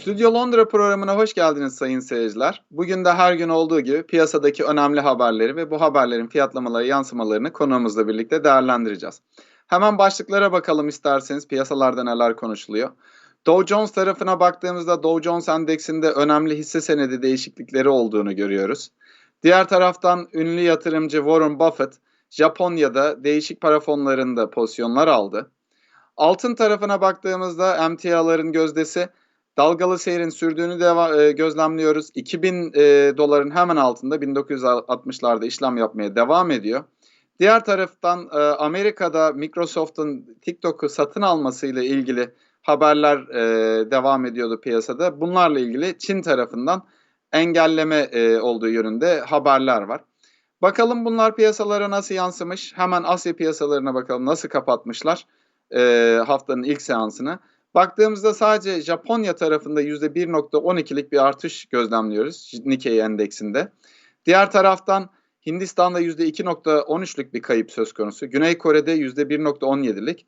Stüdyo Londra programına hoş geldiniz sayın seyirciler. Bugün de her gün olduğu gibi piyasadaki önemli haberleri ve bu haberlerin fiyatlamaları yansımalarını konuğumuzla birlikte değerlendireceğiz. Hemen başlıklara bakalım isterseniz piyasalarda neler konuşuluyor. Dow Jones tarafına baktığımızda Dow Jones endeksinde önemli hisse senedi değişiklikleri olduğunu görüyoruz. Diğer taraftan ünlü yatırımcı Warren Buffett Japonya'da değişik para fonlarında pozisyonlar aldı. Altın tarafına baktığımızda emtiaların gözdesi dalgalı seyrin sürdüğünü deva- e, gözlemliyoruz. 2000 e, doların hemen altında 1960'larda işlem yapmaya devam ediyor. Diğer taraftan e, Amerika'da Microsoft'un TikTok'u satın almasıyla ilgili haberler e, devam ediyordu piyasada. Bunlarla ilgili Çin tarafından engelleme e, olduğu yönünde haberler var. Bakalım bunlar piyasalara nasıl yansımış? Hemen Asya piyasalarına bakalım nasıl kapatmışlar e, haftanın ilk seansını. Baktığımızda sadece Japonya tarafında %1.12'lik bir artış gözlemliyoruz Nikkei endeksinde. Diğer taraftan Hindistan'da %2.13'lük bir kayıp söz konusu. Güney Kore'de %1.17'lik.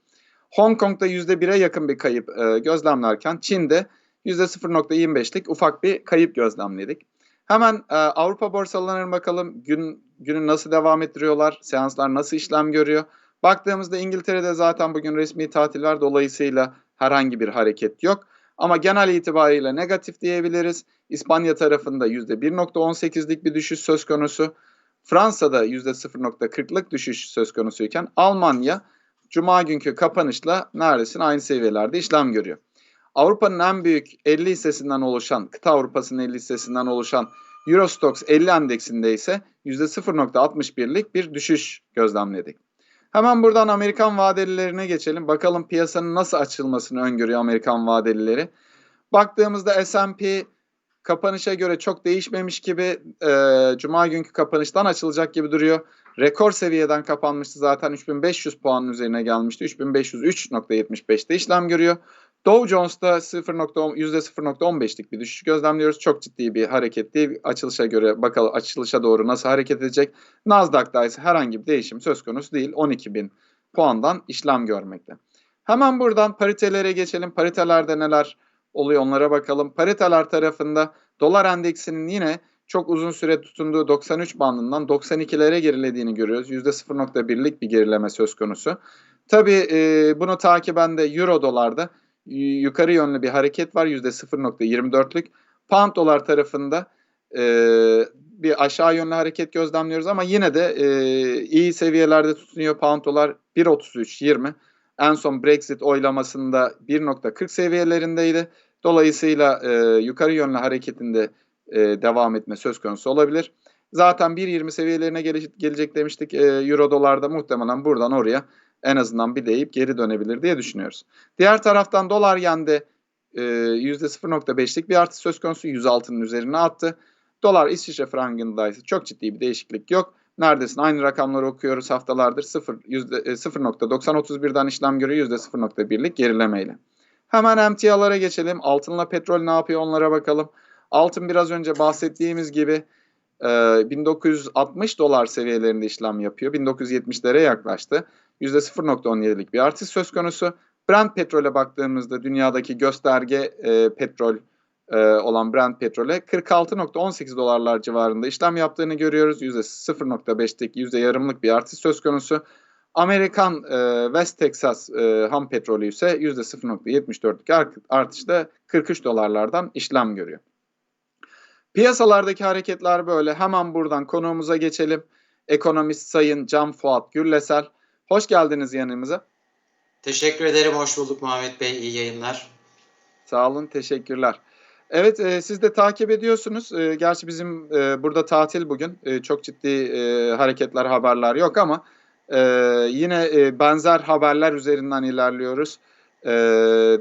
Hong Kong'da %1'e yakın bir kayıp e, gözlemlerken Çin'de %0.25'lik ufak bir kayıp gözlemledik. Hemen e, Avrupa borsalarına bakalım. Gün günü nasıl devam ettiriyorlar? Seanslar nasıl işlem görüyor? Baktığımızda İngiltere'de zaten bugün resmi tatil var. Dolayısıyla herhangi bir hareket yok. Ama genel itibariyle negatif diyebiliriz. İspanya tarafında %1.18'lik bir düşüş söz konusu. Fransa'da %0.40'lık düşüş söz konusuyken Almanya Cuma günkü kapanışla neredeyse aynı seviyelerde işlem görüyor. Avrupa'nın en büyük 50 hissesinden oluşan, kıta Avrupa'sının 50 hissesinden oluşan Eurostox 50 endeksinde ise %0.61'lik bir düşüş gözlemledik. Hemen buradan Amerikan vadelilerine geçelim. Bakalım piyasanın nasıl açılmasını öngörüyor Amerikan vadelileri. Baktığımızda S&P kapanışa göre çok değişmemiş gibi e, Cuma günkü kapanıştan açılacak gibi duruyor. Rekor seviyeden kapanmıştı zaten 3500 puanın üzerine gelmişti. 3503.75'te işlem görüyor. Dow Jones'ta 0. %0.15'lik bir düşüş gözlemliyoruz. Çok ciddi bir hareket. Açılışa göre bakalım açılışa doğru nasıl hareket edecek. Nasdaq'ta ise herhangi bir değişim söz konusu değil. 12.000 puandan işlem görmekte. Hemen buradan paritelere geçelim. Paritelerde neler oluyor onlara bakalım. Pariteler tarafında dolar endeksinin yine çok uzun süre tutunduğu 93 bandından 92'lere gerilediğini görüyoruz. %0.1'lik bir gerileme söz konusu. Tabii e, bunu takiben de euro dolarda yukarı yönlü bir hareket var %0.24'lük. Pound dolar tarafında e, bir aşağı yönlü hareket gözlemliyoruz ama yine de e, iyi seviyelerde tutunuyor pound dolar 1.33.20. En son Brexit oylamasında 1.40 seviyelerindeydi. Dolayısıyla e, yukarı yönlü hareketinde e, devam etme söz konusu olabilir. Zaten 1.20 seviyelerine gele, gelecek demiştik e, euro dolarda muhtemelen buradan oraya en azından bir deyip geri dönebilir diye düşünüyoruz. Diğer taraftan dolar yende e, %0.5'lik bir artış söz konusu 106'nın üzerine attı. Dolar İsviçre frangında ise çok ciddi bir değişiklik yok. Neredesin aynı rakamları okuyoruz haftalardır 0, %0.9031'den işlem görüyor %0.1'lik gerilemeyle. Hemen emtialara geçelim. Altınla petrol ne yapıyor onlara bakalım. Altın biraz önce bahsettiğimiz gibi 1960 dolar seviyelerinde işlem yapıyor. 1970'lere yaklaştı. %0.17'lik bir artış söz konusu. Brent petrole baktığımızda dünyadaki gösterge e, petrol e, olan Brent petrole 46.18 dolarlar civarında işlem yaptığını görüyoruz. %0.5'lik yüzde yarımlık bir artış söz konusu. Amerikan e, West Texas e, ham petrolü ise %0.74'lük artışta 43 dolarlardan işlem görüyor. Piyasalardaki hareketler böyle. Hemen buradan konuğumuza geçelim. Ekonomist Sayın Can Fuat Gürlesel. Hoş geldiniz yanımıza. Teşekkür ederim. Hoş bulduk Muhammed Bey. İyi yayınlar. Sağ olun. Teşekkürler. Evet e, siz de takip ediyorsunuz. E, gerçi bizim e, burada tatil bugün. E, çok ciddi e, hareketler, haberler yok ama e, yine e, benzer haberler üzerinden ilerliyoruz. E,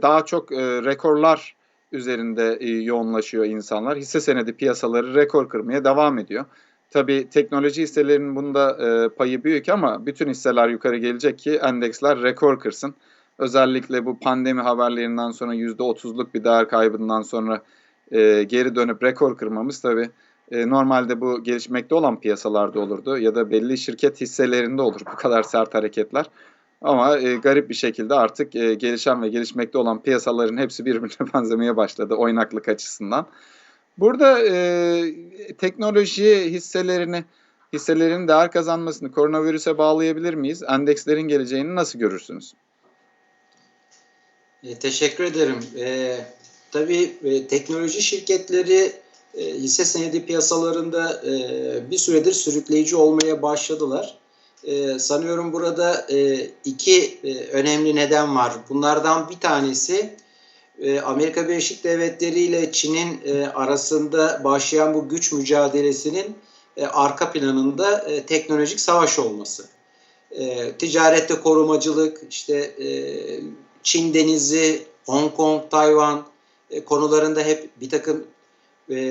daha çok e, rekorlar üzerinde e, yoğunlaşıyor insanlar. Hisse senedi piyasaları rekor kırmaya devam ediyor. Tabii teknoloji hisselerinin bunda e, payı büyük ama bütün hisseler yukarı gelecek ki endeksler rekor kırsın. Özellikle bu pandemi haberlerinden sonra %30'luk bir değer kaybından sonra e, geri dönüp rekor kırmamız tabii e, normalde bu gelişmekte olan piyasalarda olurdu ya da belli şirket hisselerinde olur bu kadar sert hareketler. Ama e, garip bir şekilde artık e, gelişen ve gelişmekte olan piyasaların hepsi birbirine benzemeye başladı oynaklık açısından. Burada e, teknoloji hisselerini hisselerin değer kazanmasını koronavirüse bağlayabilir miyiz? Endekslerin geleceğini nasıl görürsünüz? E, teşekkür ederim. E, tabii e, teknoloji şirketleri e, hisse senedi piyasalarında e, bir süredir sürükleyici olmaya başladılar. E, sanıyorum burada e, iki e, önemli neden var. Bunlardan bir tanesi Amerika Birleşik Devletleri ile Çin'in e, arasında başlayan bu güç mücadelesinin e, arka planında e, teknolojik savaş olması. Ticarette korumacılık, işte Çin denizi, Hong Kong, Tayvan konularında hep bir takım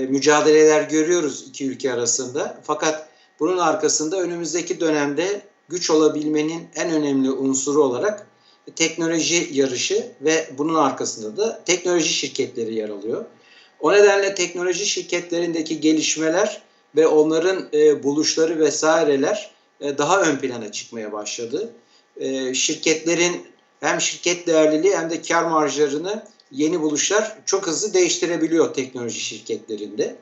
mücadeleler görüyoruz iki ülke arasında. Fakat bunun arkasında önümüzdeki dönemde güç olabilmenin en önemli unsuru olarak teknoloji yarışı ve bunun arkasında da teknoloji şirketleri yer alıyor. O nedenle teknoloji şirketlerindeki gelişmeler ve onların e, buluşları vesaireler e, daha ön plana çıkmaya başladı. E, şirketlerin hem şirket değerliliği hem de kar marjlarını yeni buluşlar çok hızlı değiştirebiliyor teknoloji şirketlerinde.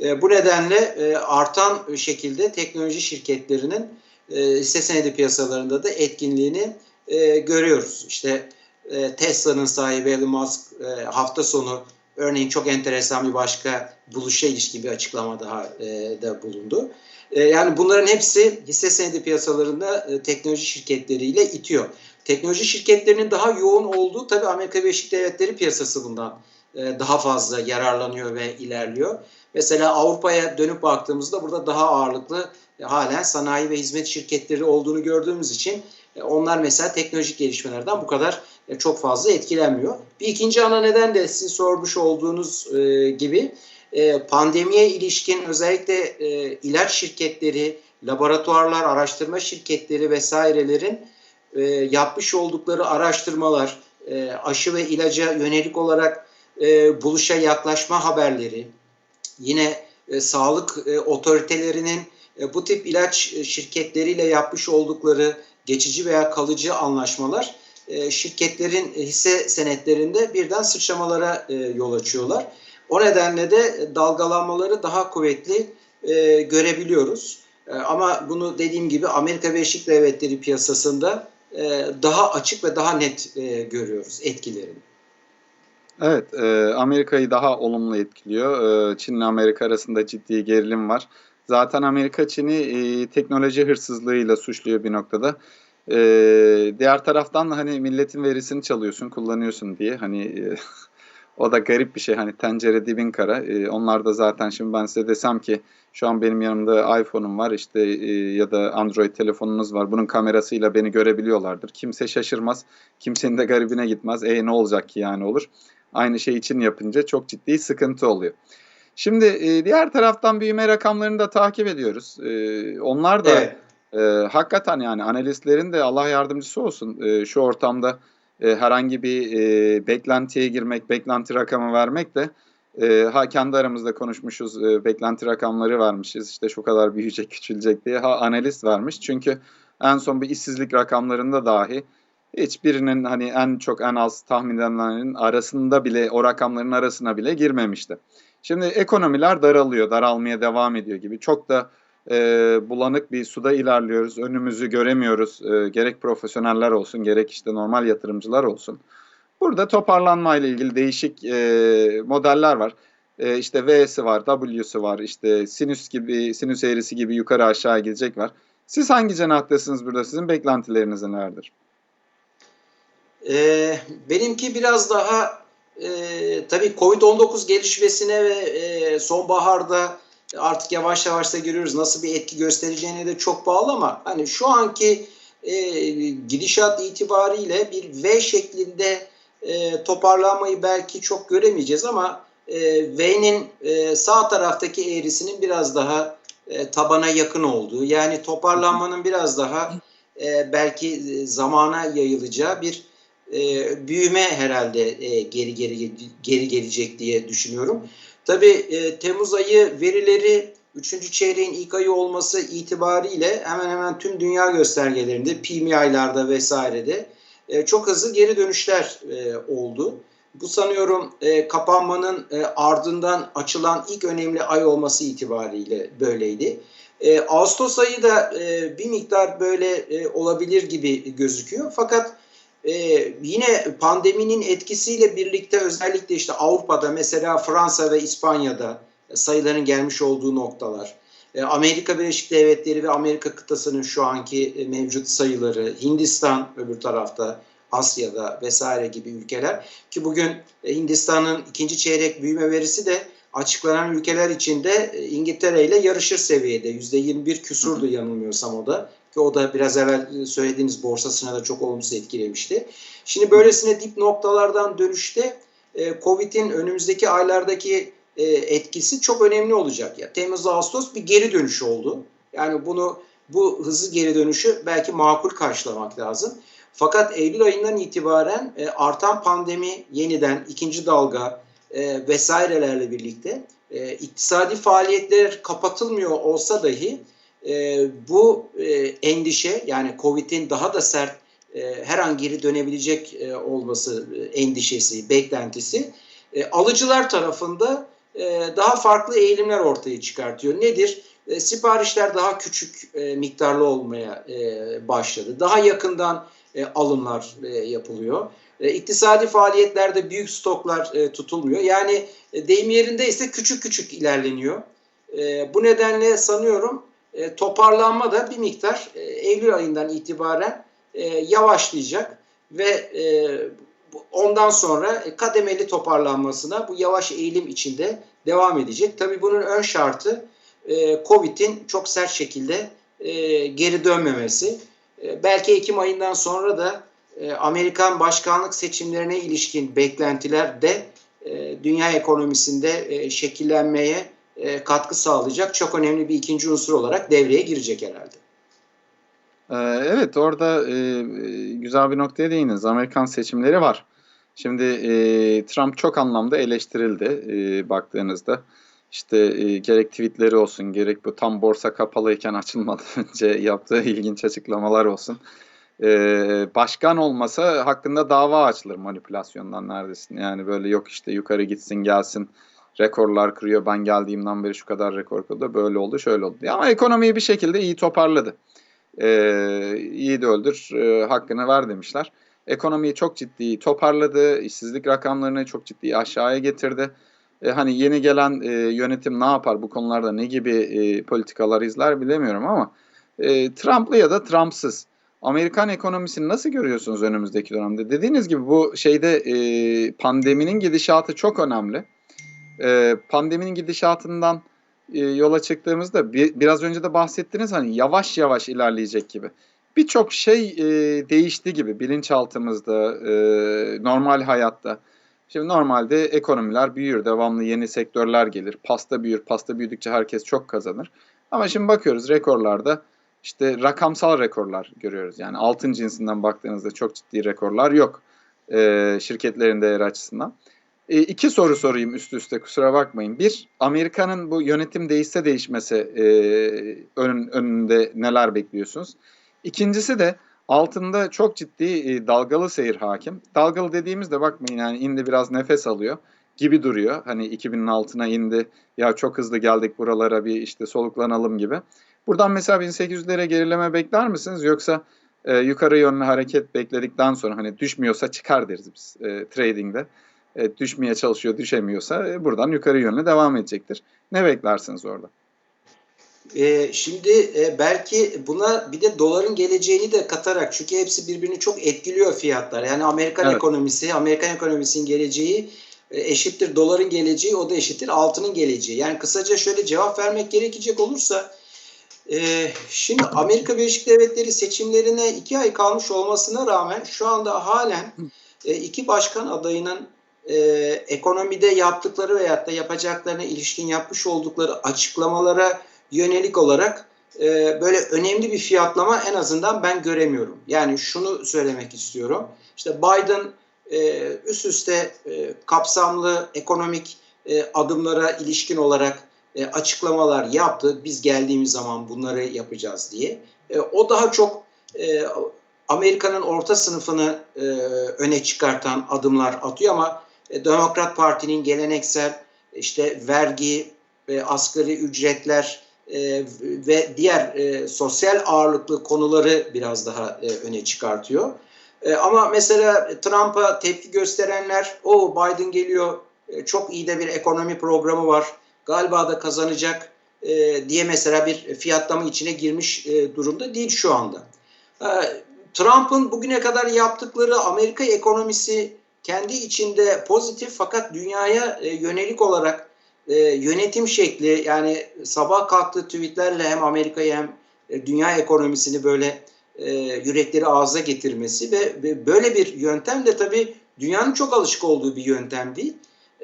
E, bu nedenle e, artan şekilde teknoloji şirketlerinin e, hisse senedi piyasalarında da etkinliğini e, görüyoruz. İşte e, Tesla'nın sahibi Elon Musk e, hafta sonu örneğin çok enteresan bir başka buluşa ilişkin bir açıklama daha e, da bulundu. E, yani bunların hepsi hisse senedi piyasalarında e, teknoloji şirketleriyle itiyor. Teknoloji şirketlerinin daha yoğun olduğu tabii Amerika Birleşik Devletleri piyasası bundan e, daha fazla yararlanıyor ve ilerliyor. Mesela Avrupa'ya dönüp baktığımızda burada daha ağırlıklı e, halen sanayi ve hizmet şirketleri olduğunu gördüğümüz için onlar mesela teknolojik gelişmelerden bu kadar e, çok fazla etkilenmiyor. Bir ikinci ana neden de sizin sormuş olduğunuz e, gibi e, pandemiye ilişkin özellikle e, ilaç şirketleri, laboratuvarlar, araştırma şirketleri vesairelerin e, yapmış oldukları araştırmalar, e, aşı ve ilaca yönelik olarak e, buluşa yaklaşma haberleri, yine e, sağlık e, otoritelerinin e, bu tip ilaç şirketleriyle yapmış oldukları geçici veya kalıcı anlaşmalar e, şirketlerin hisse senetlerinde birden sıçramalara e, yol açıyorlar. O nedenle de dalgalanmaları daha kuvvetli e, görebiliyoruz. Ama bunu dediğim gibi Amerika Birleşik Devletleri piyasasında daha açık ve daha net görüyoruz etkilerini. Evet, Amerika'yı daha olumlu etkiliyor. Çin ile Amerika arasında ciddi gerilim var. Zaten Amerika Çin'i e, teknoloji hırsızlığıyla suçluyor bir noktada. E, diğer taraftan da hani milletin verisini çalıyorsun, kullanıyorsun diye. Hani e, o da garip bir şey. Hani tencere dibin kara. E, onlar da zaten şimdi ben size desem ki şu an benim yanımda iPhone'um var işte e, ya da Android telefonunuz var. Bunun kamerasıyla beni görebiliyorlardır. Kimse şaşırmaz. Kimsenin de garibine gitmez. E ne olacak ki yani olur. Aynı şey için yapınca çok ciddi sıkıntı oluyor. Şimdi e, diğer taraftan büyüme rakamlarını da takip ediyoruz. E, onlar da Evet. e, hakikaten yani analistlerin de Allah yardımcısı olsun e, şu ortamda e, herhangi bir e, beklentiye girmek, beklenti rakamı vermek de e, ha kendi aramızda konuşmuşuz, e, beklenti rakamları vermişiz. İşte şu kadar büyüyecek, küçülecek diye. Ha analist vermiş. Çünkü en son bir işsizlik rakamlarında dahi hiçbirinin hani en çok en az tahmin edilenlerin arasında bile o rakamların arasına bile girmemişti. Şimdi ekonomiler daralıyor, daralmaya devam ediyor gibi. Çok da e, bulanık bir suda ilerliyoruz. Önümüzü göremiyoruz. E, gerek profesyoneller olsun, gerek işte normal yatırımcılar olsun. Burada toparlanma ile ilgili değişik e, modeller var. E, işte V'si var, W'si var, işte sinüs gibi, sinüs eğrisi gibi yukarı aşağı gidecek var. Siz hangi cenahtasınız burada? Sizin beklentileriniz nelerdir? Ee, benimki biraz daha e, tabii Covid-19 gelişmesine ve e, sonbaharda artık yavaş yavaş da görüyoruz nasıl bir etki göstereceğine de çok bağlı ama hani şu anki e, gidişat itibariyle bir V şeklinde e, toparlanmayı belki çok göremeyeceğiz ama e, V'nin e, sağ taraftaki eğrisinin biraz daha e, tabana yakın olduğu yani toparlanmanın biraz daha e, belki zamana yayılacağı bir e, büyüme herhalde e, geri geri geri gelecek diye düşünüyorum. Tabii e, Temmuz ayı verileri Üçüncü çeyreğin ilk ayı olması itibariyle hemen hemen tüm dünya göstergelerinde, PMI'larda vesairede e, çok hızlı geri dönüşler e, oldu. Bu sanıyorum e, kapanmanın e, ardından açılan ilk önemli ay olması itibariyle böyleydi. E, Ağustos ayı da e, bir miktar böyle e, olabilir gibi gözüküyor. Fakat e, yine pandeminin etkisiyle birlikte özellikle işte Avrupa'da mesela Fransa ve İspanya'da sayıların gelmiş olduğu noktalar, e, Amerika Birleşik Devletleri ve Amerika kıtasının şu anki e, mevcut sayıları, Hindistan öbür tarafta, Asya'da vesaire gibi ülkeler ki bugün e, Hindistan'ın ikinci çeyrek büyüme verisi de açıklanan ülkeler içinde e, İngiltere ile yarışır seviyede. %21 küsurdu yanılmıyorsam o da. Ki o da biraz evvel e, söylediğiniz borsasına da çok olumsuz etkilemişti. Şimdi böylesine dip noktalardan dönüşte Covid'in önümüzdeki aylardaki etkisi çok önemli olacak. Ya Temmuz Ağustos bir geri dönüş oldu. Yani bunu bu hızlı geri dönüşü belki makul karşılamak lazım. Fakat Eylül ayından itibaren e, artan pandemi yeniden ikinci dalga e, vesairelerle birlikte e, iktisadi faaliyetler kapatılmıyor olsa dahi e, bu e, endişe yani Covid'in daha da sert e, her an geri dönebilecek e, olması e, endişesi, beklentisi e, alıcılar tarafında e, daha farklı eğilimler ortaya çıkartıyor. Nedir? E, siparişler daha küçük e, miktarlı olmaya e, başladı. Daha yakından e, alımlar e, yapılıyor. E, iktisadi faaliyetlerde büyük stoklar e, tutulmuyor. Yani e, deyim yerinde ise küçük küçük ilerleniyor. E, bu nedenle sanıyorum e, toparlanma da bir miktar e, Eylül ayından itibaren e, yavaşlayacak ve e, ondan sonra kademeli toparlanmasına bu yavaş eğilim içinde devam edecek. Tabii bunun ön şartı e, Covid'in çok sert şekilde e, geri dönmemesi. E, belki Ekim ayından sonra da e, Amerikan başkanlık seçimlerine ilişkin beklentiler de e, dünya ekonomisinde şekillenmeye katkı sağlayacak çok önemli bir ikinci unsur olarak devreye girecek herhalde. Evet orada güzel bir noktaya değindiniz. Amerikan seçimleri var. Şimdi Trump çok anlamda eleştirildi baktığınızda. İşte e, gerek tweetleri olsun, gerek bu tam borsa kapalıyken açılmadan önce yaptığı ilginç açıklamalar olsun. E, başkan olmasa hakkında dava açılır manipülasyondan neredesin? Yani böyle yok işte yukarı gitsin gelsin rekorlar kırıyor. Ben geldiğimden beri şu kadar rekor kırdı. Böyle oldu şöyle oldu. Ama ekonomiyi bir şekilde iyi toparladı. E, iyi de öldür e, hakkını ver demişler. Ekonomiyi çok ciddi toparladı. işsizlik rakamlarını çok ciddi aşağıya getirdi e, hani yeni gelen e, yönetim ne yapar bu konularda ne gibi e, politikalar izler bilemiyorum ama e, Trump'lı ya da Trump'sız Amerikan ekonomisini nasıl görüyorsunuz önümüzdeki dönemde? Dediğiniz gibi bu şeyde e, pandeminin gidişatı çok önemli. E, pandeminin gidişatından e, yola çıktığımızda bir, biraz önce de bahsettiniz hani yavaş yavaş ilerleyecek gibi. Birçok şey e, değişti gibi bilinçaltımızda, e, normal hayatta. Şimdi normalde ekonomiler büyür, devamlı yeni sektörler gelir. Pasta büyür, pasta büyüdükçe herkes çok kazanır. Ama şimdi bakıyoruz rekorlarda işte rakamsal rekorlar görüyoruz. Yani altın cinsinden baktığınızda çok ciddi rekorlar yok e, şirketlerin değeri açısından. E, iki soru sorayım üst üste kusura bakmayın. Bir, Amerika'nın bu yönetim değişse değişmese e, ön, önünde neler bekliyorsunuz? İkincisi de Altında çok ciddi e, dalgalı seyir hakim. Dalgalı dediğimizde bakmayın yani indi biraz nefes alıyor gibi duruyor. Hani 2000'in altına indi ya çok hızlı geldik buralara bir işte soluklanalım gibi. Buradan mesela 1800'lere gerileme bekler misiniz yoksa e, yukarı yönlü hareket bekledikten sonra hani düşmüyorsa çıkar deriz biz e, trading'de. E, düşmeye çalışıyor düşemiyorsa e, buradan yukarı yönlü devam edecektir. Ne beklersiniz orada? E, şimdi e, belki buna bir de doların geleceğini de katarak çünkü hepsi birbirini çok etkiliyor fiyatlar. Yani Amerikan evet. ekonomisi, Amerikan ekonomisinin geleceği e, eşittir doların geleceği, o da eşittir altının geleceği. Yani kısaca şöyle cevap vermek gerekecek olursa e, şimdi Amerika Birleşik Devletleri seçimlerine iki ay kalmış olmasına rağmen şu anda halen e, iki başkan adayının e, ekonomide yaptıkları veyahut da yapacaklarına ilişkin yapmış oldukları açıklamalara yönelik olarak e, böyle önemli bir fiyatlama en azından ben göremiyorum. Yani şunu söylemek istiyorum. İşte Biden e, üst üste e, kapsamlı ekonomik e, adımlara ilişkin olarak e, açıklamalar yaptı. Biz geldiğimiz zaman bunları yapacağız diye. E, o daha çok e, Amerika'nın orta sınıfını e, öne çıkartan adımlar atıyor ama e, Demokrat Parti'nin geleneksel işte vergi, e, asgari ücretler e, ve diğer e, sosyal ağırlıklı konuları biraz daha e, öne çıkartıyor. E, ama mesela Trump'a tepki gösterenler, o Biden geliyor, e, çok iyi de bir ekonomi programı var, galiba da kazanacak e, diye mesela bir fiyatlama içine girmiş e, durumda değil şu anda. E, Trump'ın bugüne kadar yaptıkları Amerika ekonomisi kendi içinde pozitif fakat dünyaya e, yönelik olarak e, yönetim şekli yani sabah kalktığı tweetlerle hem Amerika'yı hem e, dünya ekonomisini böyle e, yürekleri ağza getirmesi ve, ve böyle bir yöntem de tabii dünyanın çok alışık olduğu bir yöntem değil.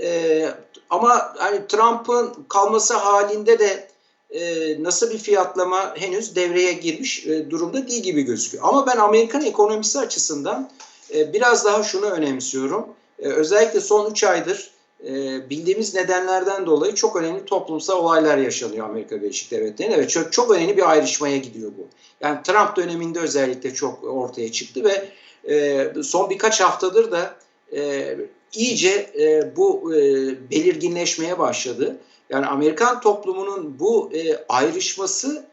E, ama hani Trump'ın kalması halinde de e, nasıl bir fiyatlama henüz devreye girmiş e, durumda değil gibi gözüküyor. Ama ben Amerikan ekonomisi açısından biraz daha şunu önemsiyorum. E, özellikle son 3 aydır e, bildiğimiz nedenlerden dolayı çok önemli toplumsal olaylar yaşanıyor Amerika Birleşik Devletleri'nde ve çok, çok önemli bir ayrışmaya gidiyor bu. Yani Trump döneminde özellikle çok ortaya çıktı ve e, son birkaç haftadır da e, iyice bu belirginleşmeye başladı. Yani Amerikan toplumunun bu ayrışması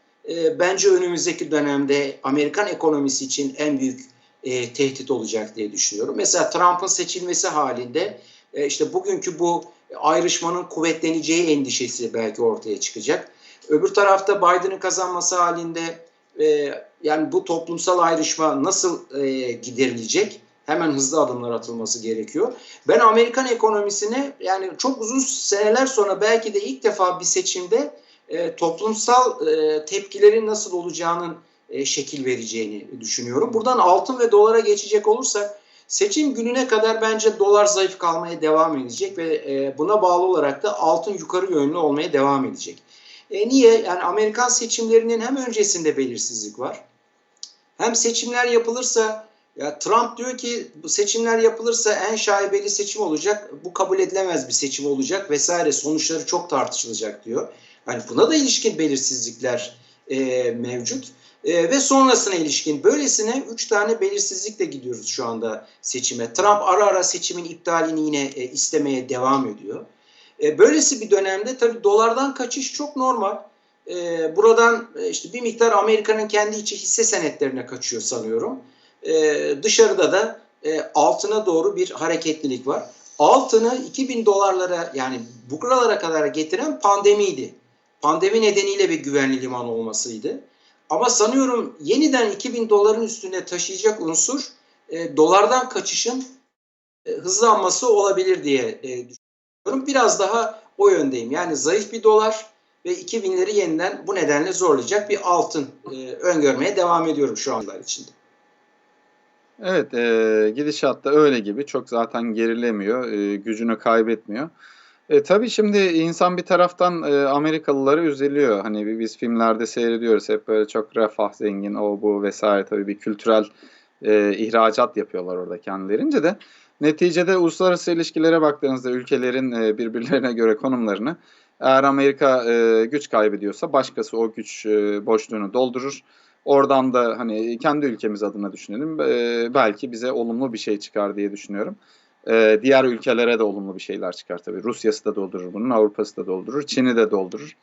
bence önümüzdeki dönemde Amerikan ekonomisi için en büyük e, tehdit olacak diye düşünüyorum. Mesela Trump'ın seçilmesi halinde e, işte bugünkü bu ayrışmanın kuvvetleneceği endişesi belki ortaya çıkacak. Öbür tarafta Biden'ın kazanması halinde e, yani bu toplumsal ayrışma nasıl e, giderilecek? Hemen hızlı adımlar atılması gerekiyor. Ben Amerikan ekonomisine yani çok uzun seneler sonra belki de ilk defa bir seçimde e, toplumsal e, tepkilerin nasıl olacağının e, şekil vereceğini düşünüyorum. Buradan altın ve dolara geçecek olursak seçim gününe kadar bence dolar zayıf kalmaya devam edecek ve e, buna bağlı olarak da altın yukarı yönlü olmaya devam edecek. E, niye? Yani Amerikan seçimlerinin hem öncesinde belirsizlik var. Hem seçimler yapılırsa ya Trump diyor ki bu seçimler yapılırsa en şaibeli seçim olacak. Bu kabul edilemez bir seçim olacak vesaire. Sonuçları çok tartışılacak diyor. Yani buna da ilişkin belirsizlikler e, mevcut. E, ve sonrasına ilişkin böylesine 3 tane belirsizlikle gidiyoruz şu anda seçime. Trump ara ara seçimin iptalini yine e, istemeye devam ediyor. E, böylesi bir dönemde tabii dolardan kaçış çok normal. E, buradan e, işte bir miktar Amerika'nın kendi içi hisse senetlerine kaçıyor sanıyorum. E, dışarıda da e, altına doğru bir hareketlilik var. Altını 2000 dolarlara yani buralara kadar getiren pandemiydi. Pandemi nedeniyle bir güvenli liman olmasıydı. Ama sanıyorum yeniden 2000 doların üstüne taşıyacak unsur e, dolardan kaçışın e, hızlanması olabilir diye e, düşünüyorum. Biraz daha o yöndeyim. Yani zayıf bir dolar ve 2000'leri yeniden bu nedenle zorlayacak bir altın e, öngörmeye devam ediyorum şu anlar içinde. Evet, e, gidişatta öyle gibi. Çok zaten gerilemiyor, e, gücünü kaybetmiyor. E, tabii şimdi insan bir taraftan e, Amerikalıları üzülüyor. Hani biz filmlerde seyrediyoruz hep böyle çok refah, zengin, o bu vesaire tabii bir kültürel e, ihracat yapıyorlar orada kendilerince de. Neticede uluslararası ilişkilere baktığınızda ülkelerin e, birbirlerine göre konumlarını eğer Amerika e, güç kaybediyorsa başkası o güç e, boşluğunu doldurur. Oradan da hani kendi ülkemiz adına düşünelim. E, belki bize olumlu bir şey çıkar diye düşünüyorum. E, diğer ülkelere de olumlu bir şeyler çıkar tabii. Rusya'sı da doldurur bunun, Avrupa'sı da doldurur, Çin'i de doldurur.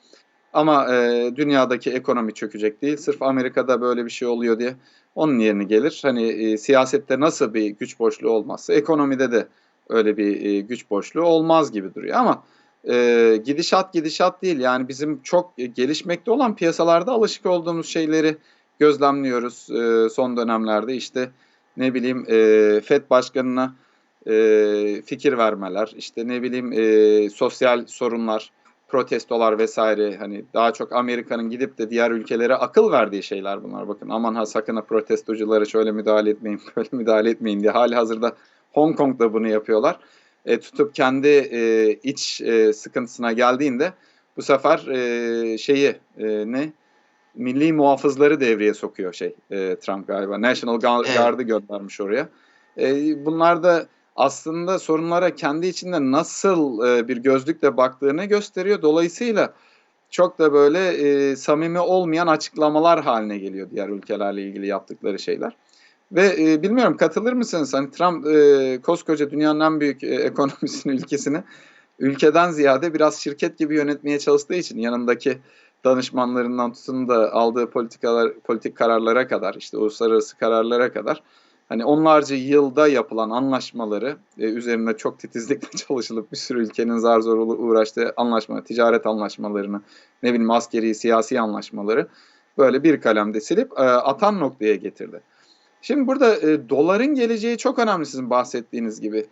Ama e, dünyadaki ekonomi çökecek değil. Sırf Amerika'da böyle bir şey oluyor diye onun yerine gelir. Hani e, siyasette nasıl bir güç boşluğu olmazsa ekonomide de öyle bir e, güç boşluğu olmaz gibi duruyor. Ama e, gidişat gidişat değil. Yani bizim çok gelişmekte olan piyasalarda alışık olduğumuz şeyleri gözlemliyoruz e, son dönemlerde. İşte ne bileyim e, FED başkanına e, fikir vermeler, işte ne bileyim e, sosyal sorunlar, protestolar vesaire hani daha çok Amerika'nın gidip de diğer ülkelere akıl verdiği şeyler bunlar. Bakın aman ha sakın ha protestoculara şöyle müdahale etmeyin, böyle müdahale etmeyin diye hali hazırda Hong Kong'da bunu yapıyorlar. E, tutup kendi e, iç e, sıkıntısına geldiğinde bu sefer e, şeyi e, ne milli muhafızları devreye sokuyor şey e, Trump galiba. National Guard'ı göndermiş oraya. E, bunlar da aslında sorunlara kendi içinde nasıl e, bir gözlükle baktığını gösteriyor. Dolayısıyla çok da böyle e, samimi olmayan açıklamalar haline geliyor diğer ülkelerle ilgili yaptıkları şeyler. Ve e, bilmiyorum katılır mısınız? Hani Trump e, koskoca dünyanın en büyük e, ekonomisini, ülkesini ülkeden ziyade biraz şirket gibi yönetmeye çalıştığı için yanındaki danışmanlarından tutun da aldığı politikalar, politik kararlara kadar, işte uluslararası kararlara kadar hani onlarca yılda yapılan anlaşmaları e, üzerine çok titizlikle çalışılıp bir sürü ülkenin zar zor uğraştığı anlaşma, ticaret anlaşmalarını, ne bileyim askeri, siyasi anlaşmaları böyle bir kalemde silip e, atan noktaya getirdi. Şimdi burada e, doların geleceği çok önemli sizin bahsettiğiniz gibi.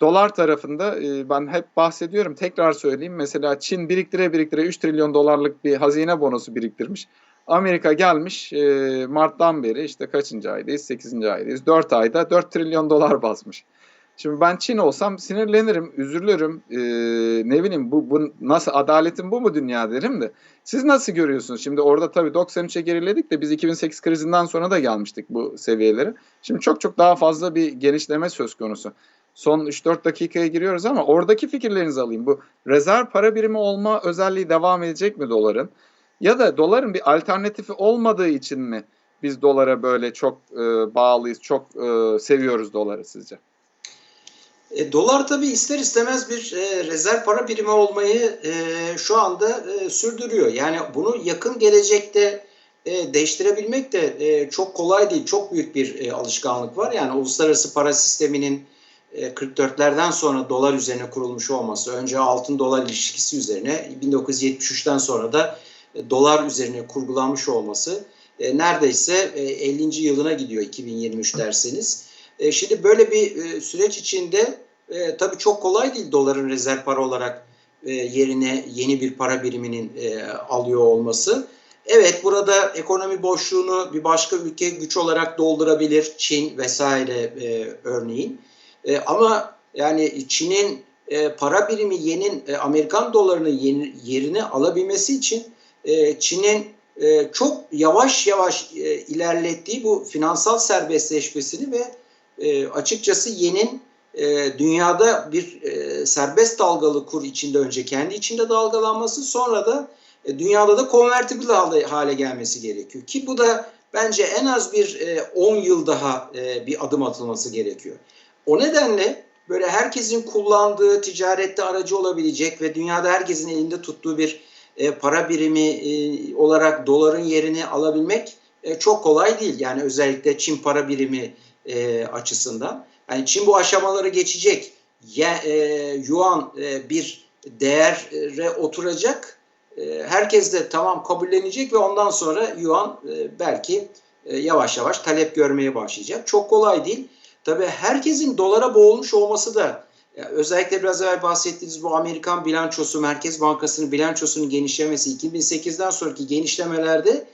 Dolar tarafında e, ben hep bahsediyorum. Tekrar söyleyeyim. Mesela Çin biriktire biriktire 3 trilyon dolarlık bir hazine bonosu biriktirmiş. Amerika gelmiş e, Mart'tan beri işte kaçıncı aydayız? 8. aydayız. 4 ayda 4 trilyon dolar basmış. Şimdi ben Çin olsam sinirlenirim, üzülürüm. E, ne bileyim bu, bu nasıl adaletin bu mu dünya derim de. Siz nasıl görüyorsunuz? Şimdi orada tabii 93'e geriledik de biz 2008 krizinden sonra da gelmiştik bu seviyelere. Şimdi çok çok daha fazla bir genişleme söz konusu. Son 3-4 dakikaya giriyoruz ama oradaki fikirlerinizi alayım. Bu rezerv para birimi olma özelliği devam edecek mi doların? Ya da doların bir alternatifi olmadığı için mi biz dolara böyle çok e, bağlıyız, çok e, seviyoruz doları sizce? E, dolar tabii ister istemez bir e, rezerv para birimi olmayı e, şu anda e, sürdürüyor. Yani bunu yakın gelecekte e, değiştirebilmek de e, çok kolay değil. Çok büyük bir e, alışkanlık var. Yani uluslararası para sisteminin 44'lerden sonra dolar üzerine kurulmuş olması, önce altın dolar ilişkisi üzerine, 1973'ten sonra da dolar üzerine kurgulanmış olması neredeyse 50. yılına gidiyor 2023 derseniz. Şimdi böyle bir süreç içinde tabii çok kolay değil doların rezerv para olarak yerine yeni bir para biriminin alıyor olması. Evet burada ekonomi boşluğunu bir başka ülke güç olarak doldurabilir. Çin vesaire örneğin. E, ama yani Çin'in e, para birimi yenin e, Amerikan dolarını yeni, yerine alabilmesi için e, Çin'in e, çok yavaş yavaş e, ilerlettiği bu finansal serbestleşmesini ve açıkçası yenin dünyada bir serbest dalgalı kur içinde önce kendi içinde dalgalanması sonra da dünyada da konvertibil hale, hale gelmesi gerekiyor. Ki bu da bence en az bir 10 e, yıl daha bir adım atılması gerekiyor. O nedenle böyle herkesin kullandığı ticarette aracı olabilecek ve dünyada herkesin elinde tuttuğu bir e, para birimi e, olarak doların yerini alabilmek e, çok kolay değil. Yani özellikle Çin para birimi açısından. Yani Çin bu aşamaları geçecek. Yuan e, bir değere oturacak. Herkes de tamam kabullenecek ve ondan sonra yuan belki yavaş yavaş talep görmeye başlayacak. Çok kolay değil. Tabii herkesin dolara boğulmuş olması da özellikle biraz evvel bahsettiğiniz bu Amerikan bilançosu, Merkez Bankası'nın bilançosunun genişlemesi 2008'den sonraki genişlemelerde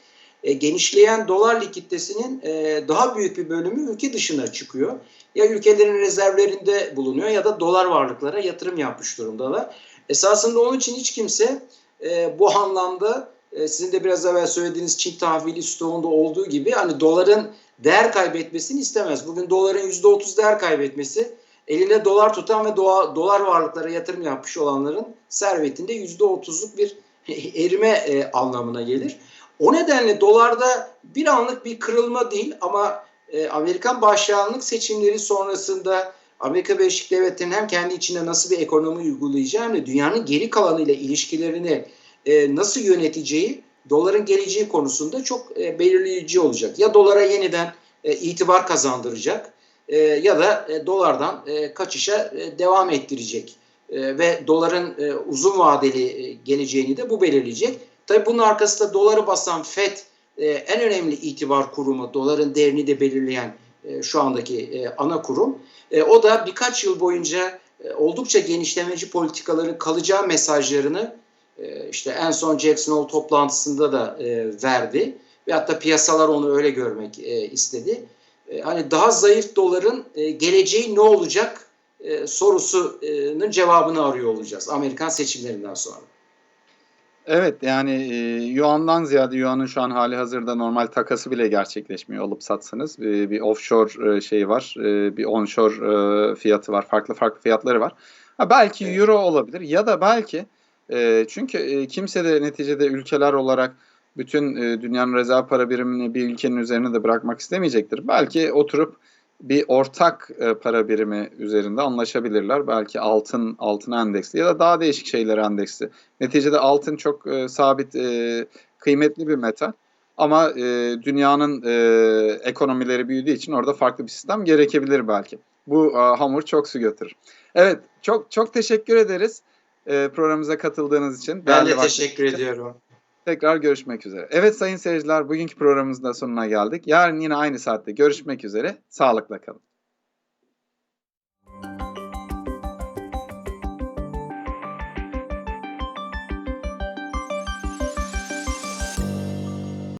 e, genişleyen dolar likiditesinin e, daha büyük bir bölümü ülke dışına çıkıyor. Ya ülkelerin rezervlerinde bulunuyor ya da dolar varlıklara yatırım yapmış durumdalar. Esasında onun için hiç kimse e, bu anlamda e, sizin de biraz evvel söylediğiniz Çin tahvili stoğunda olduğu gibi hani doların değer kaybetmesini istemez. Bugün doların %30 değer kaybetmesi eline dolar tutan ve doğa, dolar varlıklara yatırım yapmış olanların servetinde %30'luk bir erime e, anlamına gelir. O nedenle dolarda bir anlık bir kırılma değil ama e, Amerikan başkanlık seçimleri sonrasında Amerika Birleşik Devletleri'nin hem kendi içinde nasıl bir ekonomi uygulayacağı hem de dünyanın geri kalanıyla ilişkilerini e, nasıl yöneteceği doların geleceği konusunda çok e, belirleyici olacak. Ya dolara yeniden e, itibar kazandıracak e, ya da e, dolardan e, kaçışa e, devam ettirecek. E, ve doların e, uzun vadeli e, geleceğini de bu belirleyecek. Tabii bunun arkasında doları basan FED e, en önemli itibar kurumu, doların değerini de belirleyen e, şu andaki e, ana kurum. E, o da birkaç yıl boyunca e, oldukça genişlemeci politikaların kalacağı mesajlarını e, işte en son Jackson Hole toplantısında da e, verdi ve hatta piyasalar onu öyle görmek e, istedi. E, hani daha zayıf doların e, geleceği ne olacak e, sorusunun cevabını arıyor olacağız Amerikan seçimlerinden sonra. Evet yani e, Yuan'dan ziyade Yuan'ın şu an hali hazırda normal takası bile gerçekleşmiyor alıp satsanız. E, bir offshore e, şeyi var, e, bir onshore e, fiyatı var, farklı farklı fiyatları var. Ha, belki Evet. euro olabilir ya da belki E, çünkü e, kimse de neticede ülkeler olarak bütün e, dünyanın rezerv para birimini bir ülkenin üzerine de bırakmak istemeyecektir. Belki oturup bir ortak e, para birimi üzerinde anlaşabilirler. Belki altın altın endeksli ya da daha değişik şeyler endeksli. Neticede altın çok e, sabit, e, kıymetli bir metal. Ama e, dünyanın e, ekonomileri büyüdüğü için orada farklı bir sistem gerekebilir belki. Bu e, hamur çok su götürür. Evet, çok çok teşekkür ederiz e, programımıza katıldığınız için. Ben de teşekkür için. ediyorum. Tekrar görüşmek üzere. Evet sayın seyirciler, bugünkü programımızın da sonuna geldik. Yarın yine aynı saatte görüşmek üzere. Sağlıkla kalın.